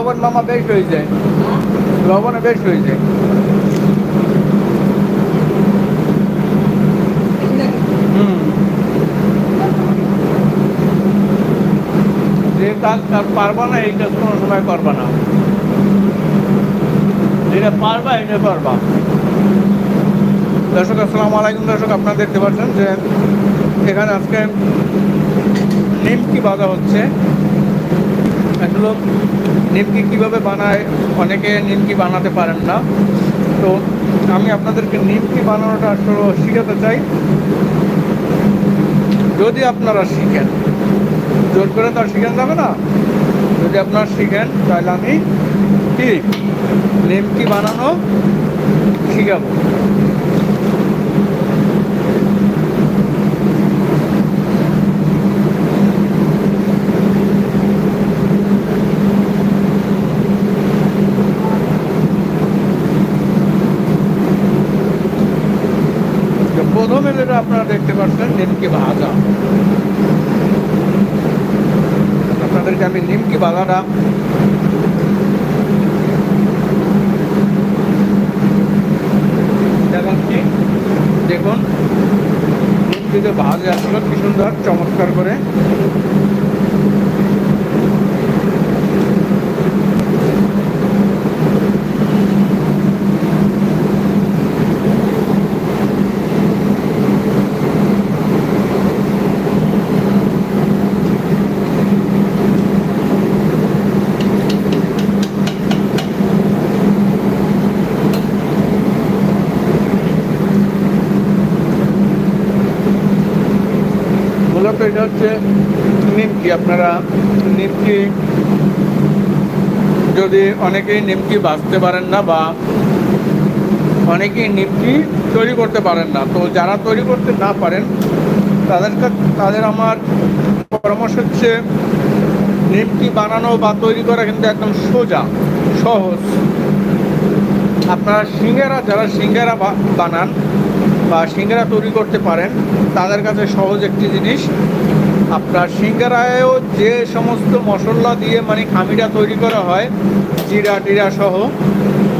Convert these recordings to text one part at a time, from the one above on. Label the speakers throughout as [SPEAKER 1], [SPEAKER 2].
[SPEAKER 1] লবণ মামা বেশ হয়ে যায় লবণে বেশ হয়ে যে কাজ না কোনো সময় না। যেটা পারবা এটা পারবা দর্শক আপনারা দেখতে পাচ্ছেন যে এখানে আজকে নিমকি বাজা হচ্ছে। আসলে নিমকি কীভাবে বানায়, অনেকে নিমকি বানাতে পারেন না। তো আমি আপনাদেরকে নিমকি বানানোটা আসলে শিখাতে চাই। যদি আপনারা শিখেন, জোর করে তো আর শিখেন যাবে না। যদি আপনারা শিখেন, তাহলে আমি কি? নিমকি বানানো শিখাবো তো প্রথমে যেটা আপনারা দেখতে পাচ্ছেন, নিমকি ভাজা আপনাদেরকে আমি নিমকি ভাজাটা দেখুন, নিমকিতে ভাজা আসলে, কি সুন্দর, চমৎকার করে। মূলত এটা হচ্ছে নিমকি, আপনারা নিমকি যদি অনেকেই নিমকি বাঁচতে পারেন না বা অনেকেই নিমকি তৈরি করতে পারেন না, তো যারা তৈরি করতে না পারেন, তাদের তাদের আমার পরামর্শ হচ্ছে নিমকি বানানো বা তৈরি করা কিন্তু একদম সোজা, সহজ। আপনারা সিঙ্গারা, যারা সিঙ্গারা বানান বা সিঙ্গারা তৈরি করতে পারেন, তাদের কাছে সহজ একটি জিনিস। আপনার সিঙ্গারায়ও যে সমস্ত মশলা দিয়ে মানে খামিটা তৈরি করা হয়, জিরা, টিরা সহ,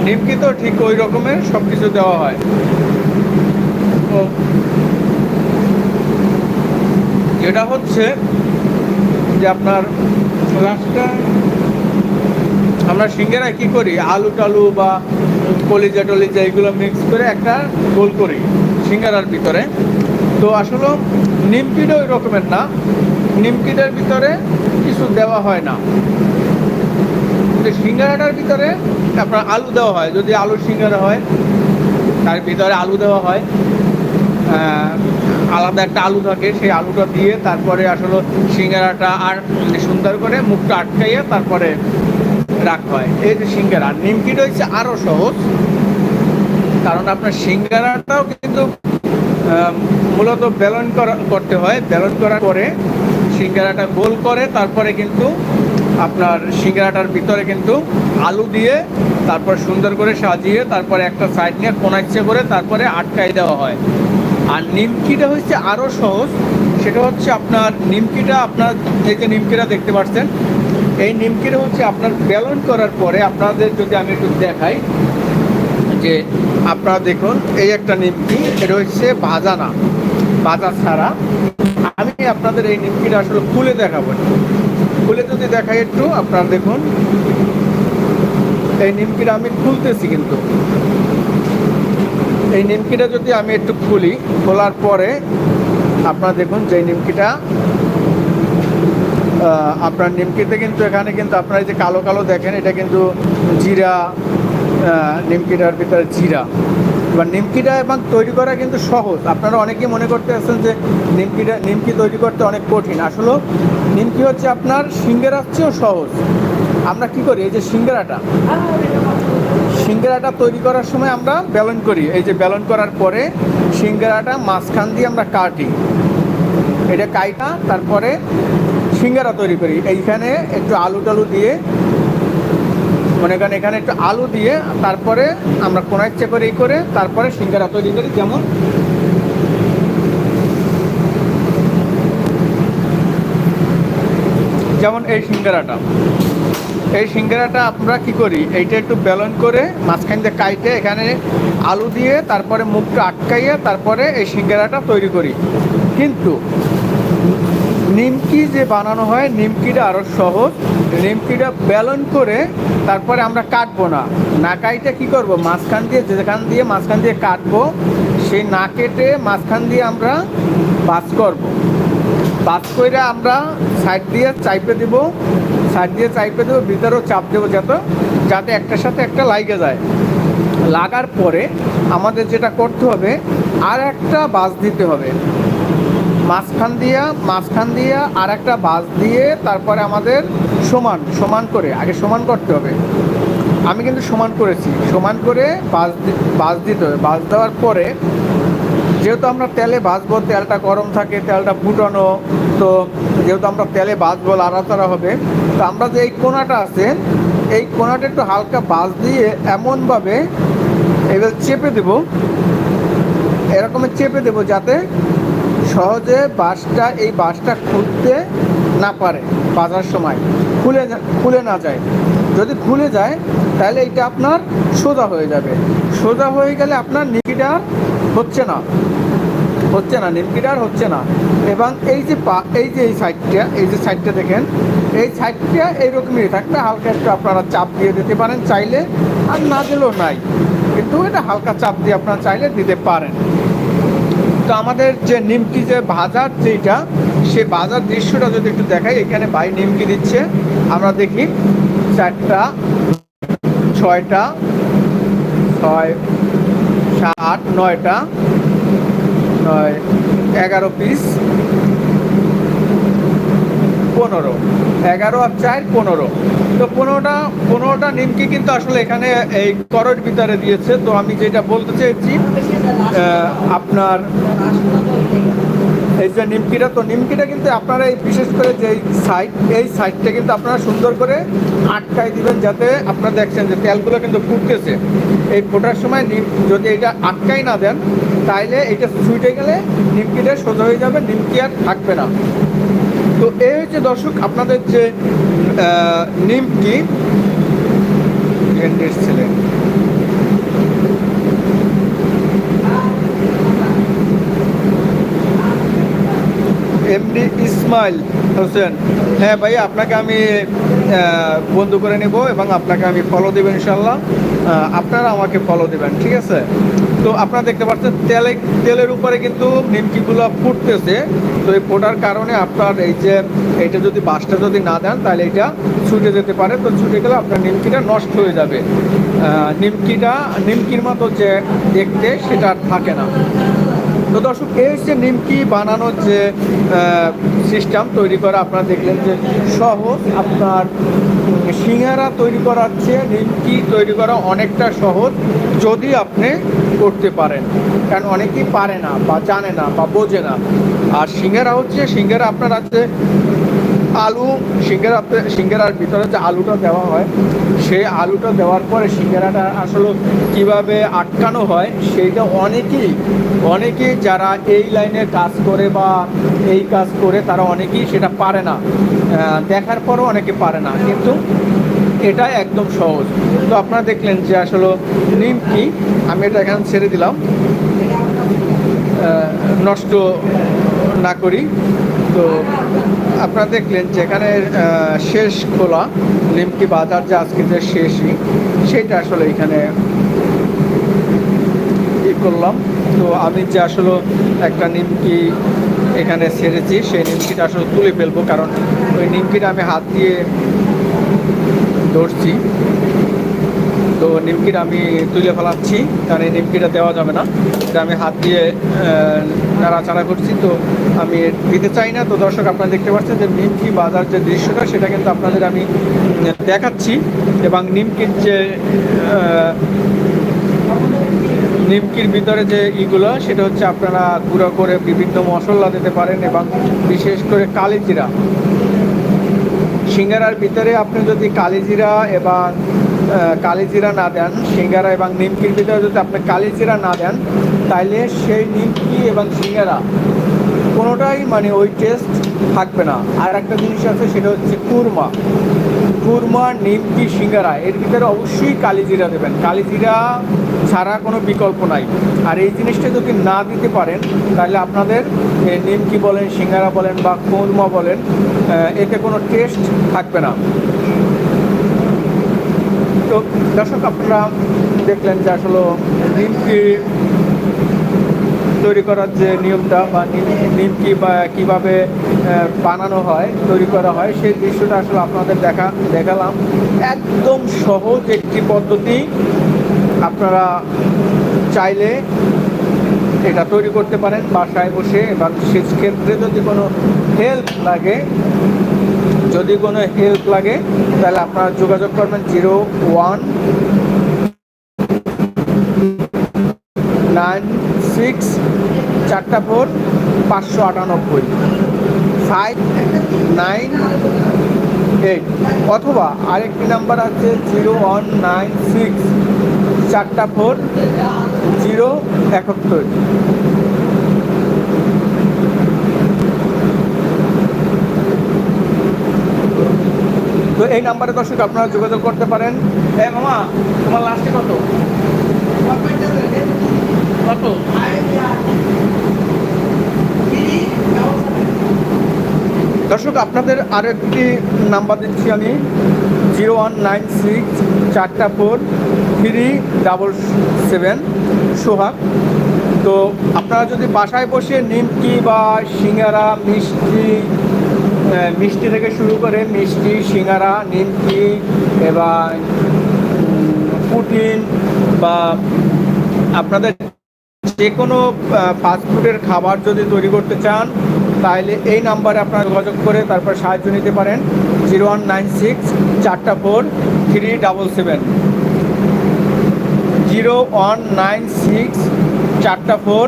[SPEAKER 1] নিমকি তো ঠিক ওই রকমের সব কিছু দেওয়া হয়। যেটা হচ্ছে যে আপনার লাস্টটা আমরা সিঙ্গারা কি করি? আলু টালু বা কলিজা টলিজা এগুলো মিক্স করে একটা গোল করি। সিঙ্গারার ভিতরে। তো আসলে নিমকিটা ওই রকমের না। নিমকিটার ভিতরে কিছু দেওয়া হয় না। সিঙ্গারাটার ভিতরে আপনার আলু দেওয়া হয়। যদি আলু সিঙ্গারা হয়, তার ভিতরে আলু দেওয়া হয়। আলাদা একটা আলু থাকে, সেই আলুটা দিয়ে তারপরে আসলে সিঙ্গারাটা আর সুন্দর করে মুখটা আটকাইয়ে তারপরে রাখা হয়। এই যে সিঙ্গারা আর নিমকিটা হচ্ছে আরও সহজ। কারণ আপনার সিঙ্গারাটাও কিন্তু মূলত ব্যালন করা, করতে হয়। ব্যালন করার পরে সিঙ্গারাটা গোল করে, তারপরে কিন্তু আপনার সিঙ্গারাটার ভিতরে কিন্তু আলু দিয়ে তারপর সুন্দর করে সাজিয়ে, তারপরে একটা সাইড নিয়ে কোনা ইচ্ছে করে তারপরে আটকাই দেওয়া হয়। আর নিমকিটা হচ্ছে আরও সহজ। সেটা হচ্ছে আপনার নিমকিটা, আপনার এই যে নিমকিটা দেখতে পাচ্ছেন, এই নিমকিটা হচ্ছে আপনার ব্যালন করার পরে আপনাদের যদি আমি একটু দেখাই যে আপনারা দেখুন, এই একটা নিমকি, এটা হচ্ছে ভাজা না ভাজা ছাড়া। আমি আপনাদের এই নিমকিটা আসলে খুলে দেখাবো খুলে যদি দেখাই একটু, আপনারা দেখুন, এই নিমকিটা আমি খুলতেছি কিন্তু। এই নিমকিটা যদি আমি একটু খুলি, খোলার পরে আপনারা দেখুন যে নিমকিটা আপনার নিমকিতে কিন্তু এখানে কিন্তু আপনারা যে কালো কালো দেখেন, এটা কিন্তু জিরা নিমকিটার ভিতরে জিরা। এবার নিমকিটা এবং তৈরি করা কিন্তু সহজ। আপনারা অনেকেই মনে করতে আছেন যে নিমকিটা নিমকি তৈরি করতে অনেক কঠিন। আসলে নিমকি হচ্ছে আপনার সিঙ্গেরার চেয়েও সহজ। আমরা কি করি? এই যে সিঙ্গেরাটা। সিঙ্গারাটা তৈরি করার সময় আমরা ব্যালন করি। এই যে ব্যালন করার পরে সিঙ্গারাটা মাঝখান দিয়ে আমরা কাটি। এটা কাইটা, তারপরে সিঙ্গারা তৈরি করি। এইখানে একটু আলু টালু দিয়ে মনে করেন এখানে একটু আলু দিয়ে তারপরে আমরা কোনা ইচ্ছে করে এই করে তারপরে সিঙ্গারা তৈরি করি, যেমন যেমন এই সিঙ্গারাটা। এই সিঙ্গারাটা আমরা কি করি? এইটা একটু বেলন করে মাঝখান দিয়ে কাইটে এখানে আলু দিয়ে তারপরে মুখটা আটকাইয়ে তারপরে এই সিঙ্গারাটা তৈরি করি। কিন্তু নিমকি যে বানানো হয়, নিমকিটা আরও সহজ। নিমকিটা ব্যালন করে তারপরে আমরা কাটবো না। না কাইটে কী করব? মাঝখান দিয়ে, যেখান দিয়ে মাঝখান দিয়ে কাটবো, সেই না কেটে মাঝখান দিয়ে আমরা বাস করব। বাস করে আমরা সাইড দিয়ে চাইপে দিব, সাইড দিয়ে চাইপে দেবো, ভিতরেও চাপ দেবো যাতে যাতে একটার সাথে একটা লাইগে যায়। লাগার পরে আমাদের যেটা করতে হবে আর একটা বাস দিতে হবে। মাঝখান দিয়া মাঝখান দিয়া আর একটা বাস দিয়ে তারপরে আমাদের সমান সমান করে, আগে সমান করতে হবে। আমি কিন্তু সমান করেছি। সমান করে বাস বাস দিতে হবে। বাস দেওয়ার পরে যেহেতু আমরা তেলে ভাজবো তেলটা গরম থাকে, তেলটা ফুটানো, তো যেহেতু আমরা তেলে ভাজবো লাড়াচাড়া হবে, তো আমরা যে এই কোনাটা আছে, এই কোনাটা একটু হালকা বাস দিয়ে এমনভাবে এবার চেপে দেবো। এরকমের চেপে দেবো যাতে সহজে বাসটা, এই বাসটা খুলতে না পারে বাজার সময়। খুলে খুলে না যায়। যদি খুলে যায়, তাহলে এটা আপনার সোজা হয়ে যাবে। সোজা হয়ে গেলে আপনার নিকিটা হচ্ছে না। হচ্ছে না নিমকিটার হচ্ছে না। এবং এই যে পা, এই যে এই সাইডটা, এই যে সাইডটা দেখেন, এই সাইডটা এইরকমই থাকবে হালকা একটু আপনারা চাপ দিয়ে দিতে পারেন চাইলে, আর না দিলেও নাই। কিন্তু এটা হালকা চাপ দিয়ে আপনারা চাইলে দিতে পারেন। তো আমাদের যে নিমকি যে বাজার যেটা সে বাজার দৃশ্যটা যদি একটু দেখাই, এখানে ভাই নিমকি দিচ্ছে। আমরা দেখি, চারটা, ছয়টা, ছয়, সাত, নয়টা, নয়, এগারো পিস পনেরো। এগারো আর চার পনেরো। তো পনেরোটা পনেরোটা নিমকি কিন্তু আসলে এখানে এই করোর ভিতরে দিয়েছে। তো আমি যেটা বলতে আহ, আপনার এই যে নিমকিটা তো নিমকিটা কিন্তু আপনারা এই বিশেষ করে যে সাইড এই সাইডটা কিন্তু আপনারা সুন্দর করে আটকাই দিবেন যাতে আপনারা দেখছেন যে তেলগুলো কিন্তু ফুটতেছে। এই ফোটার সময় নিম যদি এটা আটকাই না দেন তাইলে এটা ছুটে গেলে নিমকিটা সোজা হয়ে যাবে নিমকি আর থাকবে না। তো এই হচ্ছে দর্শক, আপনাদের যে নিমকি এন্ডের ছেলে। এমডি ইসমাইল হোসেন। হ্যাঁ ভাই, আপনাকে আমি বন্ধু করে নেব এবং আপনাকে আমি ফলো দেবেন ইনশাল্লাহ আপনারা আমাকে ফলো দেবেন, ঠিক আছে? তো আপনারা দেখতে পাচ্ছেন তেলে তেলের উপরে কিন্তু নিমকিগুলো ফুটতেছে। তো এই ফোটার কারণে আপনার এই যে এইটা যদি বাসটা যদি না দেন তাহলে এটা ছুটে যেতে পারে। তো ছুটে গেলে আপনার নিমকিটা নষ্ট হয়ে যাবে। নিমকিটা নিমকির মতো যে দেখতে সেটা আর থাকে না। তো দর্শক এই হচ্ছে নিমকি বানানোর যে সিস্টেম তৈরি করা আপনারা দেখলেন যে সহজ। আপনার উম, সিঙ্গারা তৈরি করার চেয়ে নিমকি তৈরি করা অনেকটা সহজ। যদি আপনি করতে পারেন। কারণ অনেকেই পারে না বা জানে না বা বোঝে না। আর সিঙ্গারা হচ্ছে, সিঙ্গারা আপনার আছে আলু, সিঙ্গারা সিঙ্গারার ভিতরে যে আলুটা দেওয়া হয়, সেই আলুটা দেওয়ার পরে সিঙ্গারাটা আসলে কীভাবে আটকানো হয়, সেইটা অনেকেই অনেকেই যারা এই লাইনে কাজ করে বা এই কাজ করে, তারা অনেকেই সেটা পারে না। দেখার পরও অনেকে পারে না। কিন্তু এটা একদম সহজ। তো আপনারা দেখলেন যে আসলে নিমকি আমি এটা এখানে ছেড়ে দিলাম। নষ্ট না করি। তো আপনারা দেখলেন যেখানে শেষ খোলা নিমকি বাজার যে আজকে যে শেষই, সেটা আসলে এখানে ই করলাম। তো আমি যে আসলে একটা নিমকি এখানে ছেড়েছি, সেই নিমকিটা আসলে তুলে ফেলব, কারণ ওই নিমকিটা আমি হাত দিয়ে ধরছি। তো নিমকিটা আমি তুলে ফেলাচ্ছি। কারণ এই নিমকিটা দেওয়া যাবে না। এটা আমি হাত দিয়ে নাড়াচাড়া করছি। তো আমি দিতে চাই না। তো দর্শক, আপনারা দেখতে পাচ্ছেন যে নিমকি বাজার যে দৃশ্যটা, সেটা কিন্তু আপনাদের আমি দেখাচ্ছি। এবং নিমকির যে নিমকির ভিতরে যে ইগুলো, সেটা হচ্ছে আপনারা গুঁড়ো করে বিভিন্ন মশলা দিতে পারেন এবং বিশেষ করে কালিজিরা। সিঙ্গারার ভিতরে আপনি যদি কালিজিরা এবং কালিজিরা না দেন, সিঙ্গারা এবং নিমকির ভিতরে যদি আপনি কালিজিরা না দেন তাহলে সেই নিমকি এবং সিঙ্গারা কোনোটাই মানে ওই টেস্ট থাকবে না। আর একটা জিনিস আছে, সেটা হচ্ছে কুরমা। কুরমা, নিমকি, সিঙ্গারা, এর ভিতরে অবশ্যই কালিজিরা দেবেন। কালিজিরা ছাড়া কোনো বিকল্প নাই। আর এই জিনিসটা যদি না দিতে পারেন, তাহলে আপনাদের নিমকি বলেন, সিঙ্গারা বলেন বা কুরমা বলেন এতে কোনো টেস্ট থাকবে না। তো দর্শক, আপনারা দেখলেন যে আসলে নিমকি তৈরি করার যে নিয়মটা বা নিম- নিমকি বা কীভাবে বানানো হয়, তৈরি করা হয়, সেই দৃশ্যটা আসলে আপনাদের দেখা, দেখালাম। একদম সহজ একটি পদ্ধতি আপনারা চাইলে এটা তৈরি করতে পারেন, বাসায় বসে, এবং সেক্ষেত্রে যদি কোনো হেল্প লাগে, যদি কোনো হেল্প লাগে, তাহলে আপনারা যোগাযোগ করবেন জিরো ওয়ান নাইন সিক্স চারটা ফোর পাঁচশো আটানব্বই, ফাইভ নাইন এইট, অথবা আরেকটি নাম্বার আছে জিরো ওয়ান নাইন সিক্স চারটা ফোর জিরো একাত্তর। তো এই নাম্বারে দর্শক আপনারা যোগাযোগ করতে পারেন। এ মামা, তোমার লাস্টে কত? কত? দর্শক, আপনাদের আরেকটি নাম্বার দিচ্ছি আমি, জিরো ওয়ান নাইন সিক্স চারটা four, three double seven, Sohag. তো আপনারা যদি বাসায় বসে নিমকি বা সিঙ্গারা, মিষ্টি মিষ্টি থেকে শুরু করে মিষ্টি, সিঙ্গারা, নিমকি এবং পুটিন বা আপনাদের যে কোনো ফাস্টফুডের খাবার যদি তৈরি করতে চান তাহলে এই নাম্বারে আপনারা যোগাযোগ করে তারপর সাহায্য নিতে পারেন। জিরো ওয়ান নাইন সিক্স, চারটা four, three double seven. Zero one nine six, চারটা four,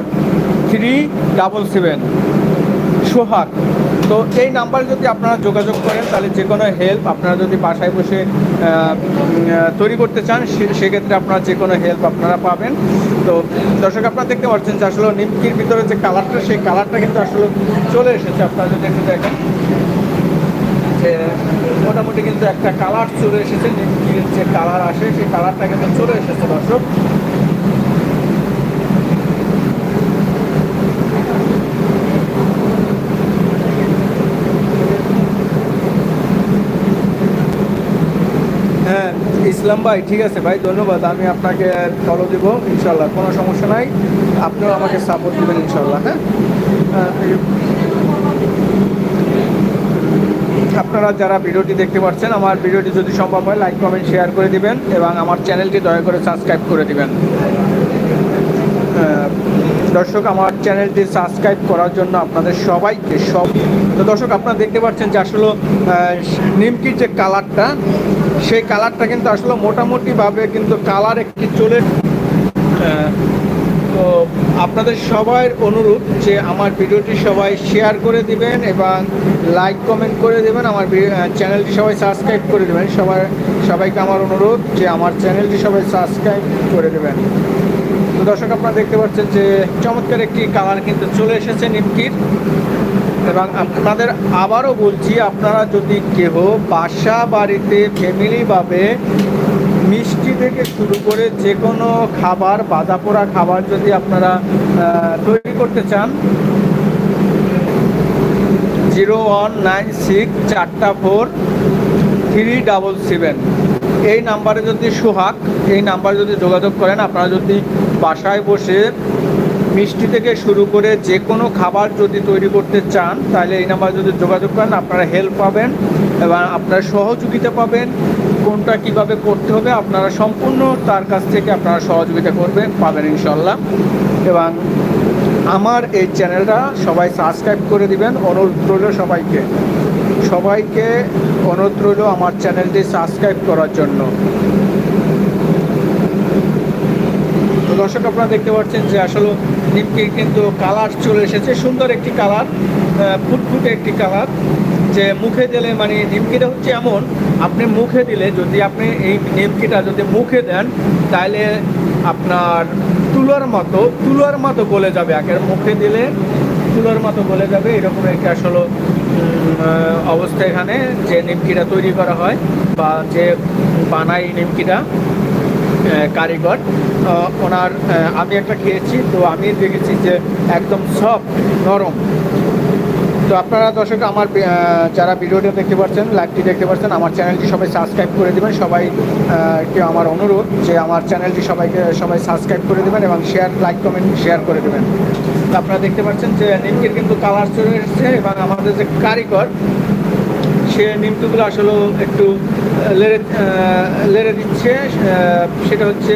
[SPEAKER 1] three double seven. Sohag, তো এই নাম্বারে যদি আপনারা যোগাযোগ করেন, তাহলে যে কোনো হেল্প আপনারা যদি বাসায় বসে তৈরি করতে চান সেক্ষেত্রে আপনারা যে কোনো হেল্প আপনারা পাবেন। তো দর্শক, আপনারা দেখতে পাচ্ছেন যে আসলে নিমকির ভিতরে যে কালারটা সেই কালারটা কিন্তু আসলে চলে এসেছে। আপনারা যদি একটু দেখেন, যে মোটামুটি কিন্তু একটা কালার চলে এসেছে, নিমকির যে কালার আসে, সেই কালারটা কিন্তু চলে এসেছে দর্শক হ্যাঁ ইসলাম ভাই, ঠিক আছে, ভাই, ধন্যবাদ, আমি আপনাকে ফলো দিব ইনশাল্লাহ কোনো সমস্যা নাই, আপনিও আমাকে সাপোর্ট দেবেন ইনশাল্লাহ হ্যাঁ? আপনারা যারা ভিডিওটি দেখতে পাচ্ছেন, আমার ভিডিওটি যদি সম্ভব হয় লাইক কমেন্ট শেয়ার করে দিবেন এবং আমার চ্যানেলটি দয়া করে সাবস্ক্রাইব করে দিবেন। দর্শক, আমার চ্যানেলটি সাবস্ক্রাইব করার জন্য আপনাদের সবাইকে সব তো দর্শক, আপনারা দেখতে পাচ্ছেন যে আসলে নিমকির যে কালারটা সেই কালারটা কিন্তু আসলে মোটামুটিভাবে কিন্তু কালার একটি চলে তো আপনাদের সবার অনুরোধ যে আমার ভিডিওটি সবাই শেয়ার করে দিবেন এবং লাইক, কমেন্ট করে দেবেন। আমার চ্যানেলটি সবাই সাবস্ক্রাইব করে দেবেন। সবাই সবাইকে আমার অনুরোধ যে আমার চ্যানেলটি সবাই সাবস্ক্রাইব করে দেবেন। দর্শক, আপনারা দেখতে পাচ্ছেন যে চমৎকার একটি কালার কিন্তু চলে এসেছে নিমকির। এবং আপনাদের আবারও বলছি, আপনারা যদি কেহ বাসা বাড়িতে ফ্যামিলিভাবে মিষ্টি থেকে শুরু করে যে কোনো খাবার বাঁধা পোড়া খাবার যদি আপনারা তৈরি করতে চান, জিরো ওয়ান নাইন সিক্স চারটা ফোর থ্রি ডাবল সেভেন। এই নাম্বারে যদি সোহাগ, এই নাম্বারে যদি যোগাযোগ করেন, আপনারা যদি বাসায় বসে মিষ্টি থেকে শুরু করে যে কোনো খাবার যদি তৈরি করতে চান, তাহলে এই নাম্বারে যদি যোগাযোগ করেন, আপনারা হেল্প পাবেন এবং আপনারা সহযোগিতা পাবেন। কোনটা কীভাবে করতে হবে আপনারা সম্পূর্ণ তার কাছ থেকে আপনারা সহযোগিতা করবেন, পাবেন ইনশাল্লাহ এবং আমার এই চ্যানেলটা সবাই সাবস্ক্রাইব করে দিবেন, অনুরোধ রইল সবাইকে। সবাইকে অনুরোধ রইল আমার চ্যানেলটি সাবস্ক্রাইব করার জন্য। দর্শক, আপনারা দেখতে পাচ্ছেন যে আসলে নিমকির কিন্তু কালার চলে এসেছে। সুন্দর একটি কালার ফুটফুটে একটি কালার যে মুখে দিলে মানে নিমকিটা হচ্ছে এমন, আপনি মুখে দিলে যদি আপনি এই নিমকিটা যদি মুখে দেন তাহলে আপনার তুলার মতো তুলার মতো গলে যাবে। একের মুখে দিলে তুলোর মতো গলে যাবে। এরকম একটা আসলে অবস্থা এখানে যে নিমকিটা তৈরি করা হয় বা যে বানাই নিমকিটা কারিগর। ওনার আমি একটা খেয়েছি, তো আমি দেখেছি যে একদম সফট, নরম। তো আপনারা দর্শক, আমার যারা ভিডিওটা দেখতে পাচ্ছেন, লাইভটি দেখতে পাচ্ছেন, আমার চ্যানেলটি সবাই সাবস্ক্রাইব করে দেবেন। সবাই আমার অনুরোধ যে আমার চ্যানেলটি সবাইকে, সবাই সাবস্ক্রাইব করে দেবেন এবং শেয়ার, লাইক, কমেন্ট, শেয়ার করে দেবেন। আপনারা দেখতে পাচ্ছেন যে নিমকির কিন্তু কালার চলে এসেছে এবং আমাদের যে কারিগর সে নিমতুগুলো আসলে একটু লেড়ে লেড়ে দিচ্ছে সেটা হচ্ছে,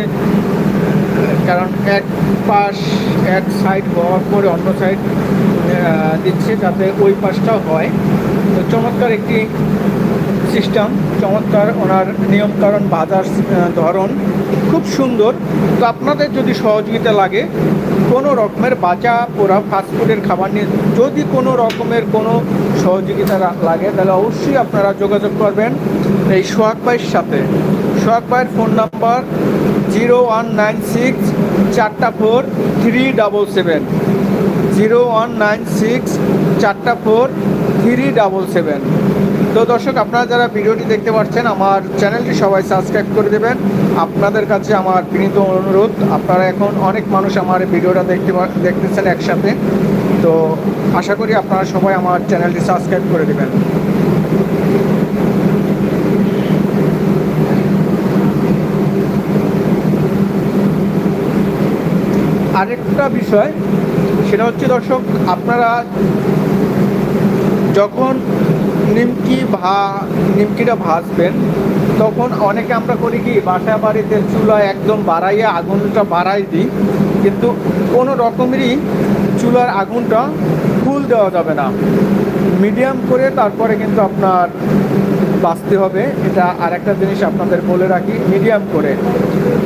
[SPEAKER 1] কারণ এক পাশ এক সাইড হওয়ার পরে অন্য সাইড দিচ্ছে যাতে ওই পাশটাও হয়। তো চমৎকার একটি সিস্টেম চমৎকার ওনার নিয়মকানুন বাজার ধরন খুব সুন্দর। তো আপনাদের যদি সহযোগিতা লাগে, কোনো রকমের বাঁচা পোড়া ফাস্টফুডের খাবার নিয়ে যদি কোনো রকমের কোনো সহযোগিতা লাগে, তাহলে অবশ্যই আপনারা যোগাযোগ করবেন এই সোহাগ ভাইয়ের সাথে। সোহাগ ভাইয়ের phone number zero one nine six চারটা four three double seven. Zero one nine six চারটা ফোর থ্রি ডাবল সেভেন। তো দর্শক, আপনারা যারা ভিডিওটি দেখতে পাচ্ছেন, আমার চ্যানেলটি সবাই সাবস্ক্রাইব করে দেবেন। আপনাদের কাছে আমার বিনীত অনুরোধ, আপনারা এখন অনেক মানুষ আমার ভিডিওটা দেখতে দেখতেছেন একসাথে। তো আশা করি আপনারা সবাই আমার চ্যানেলটি সাবস্ক্রাইব করে দেবেন। আরেকটা বিষয়, সেটা হচ্ছে দর্শক, আপনারা যখন নিমকি ভা, নিমকিটা ভাজবেন। তখন অনেকে আমরা করি কি, বাসা বাড়িতে চুলা একদম বাড়াইয়া আগুনটা বাড়াই দিই। কিন্তু কোনো রকমেরই চুলার আগুনটা ফুল দেওয়া যাবে না। মিডিয়াম করে তারপরে কিন্তু আপনার বাঁচতে হবে। এটা আরেকটা জিনিস আপনাদের বলে রাখি, মিডিয়াম করে।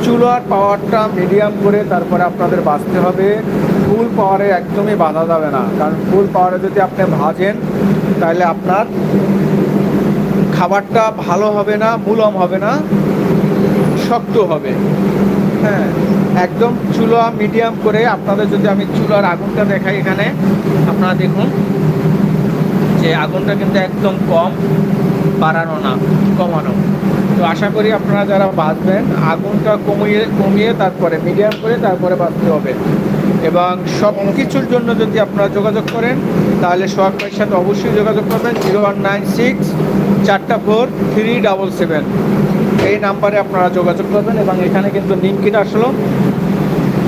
[SPEAKER 1] চুলার পাওয়ারটা মিডিয়াম করে তারপরে আপনাদের বাঁচতে হবে। ফুল পাওয়ারে একদমই বাঁধা যাবে না। কারণ ফুল পাওয়ারে যদি আপনি ভাজেন, তাহলে আপনার খাবারটা ভালো হবে না, মুলম হবে না, শক্ত হবে। হ্যাঁ একদম চুলা মিডিয়াম করে আপনাদের যদি আমি চুলার আগুনটা দেখাই এখানে, আপনারা দেখুন যে আগুনটা কিন্তু একদম কম বাড়ানো না, কমানো। তো আশা করি আপনারা যারা বাঁচবেন আগুনটা কমিয়ে কমিয়ে তারপরে, মিডিয়াম করে তারপরে বাঁচতে হবে। এবং সব কিছুর জন্য যদি আপনারা যোগাযোগ করেন, তাহলে সোহাগ সাথে অবশ্যই যোগাযোগ করবেন, জিরো ওয়ান নাইন সিক্স চারটা ফোর থ্রি ডাবল সেভেন। এই নাম্বারে আপনারা যোগাযোগ করবেন এবং এখানে কিন্তু নিমকিটা আসলে।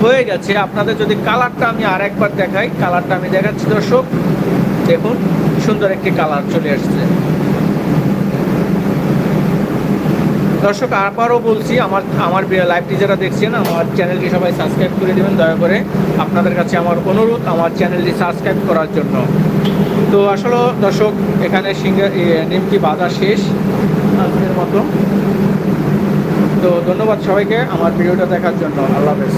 [SPEAKER 1] হয়ে গেছে। আপনাদের যদি কালারটা আমি আর একবার দেখাই, কালারটা আমি দেখাচ্ছি দর্শক। দেখুন, সুন্দর একটি কালার চলে আসছে দর্শক, আবারও বলছি, আমার আমার লাইভ যারা দেখছেন, আমার চ্যানেলটি সবাই সাবস্ক্রাইব করে দেবেন, দয়া করে আপনাদের কাছে আমার অনুরোধ, আমার চ্যানেলটি সাবস্ক্রাইব করার জন্য। তো আসলে দর্শক, এখানে সিঙ্গার নিমকি বাধা শেষ মতো। তো ধন্যবাদ সবাইকে আমার ভিডিওটা দেখার জন্য। আল্লাহ হাফেজ।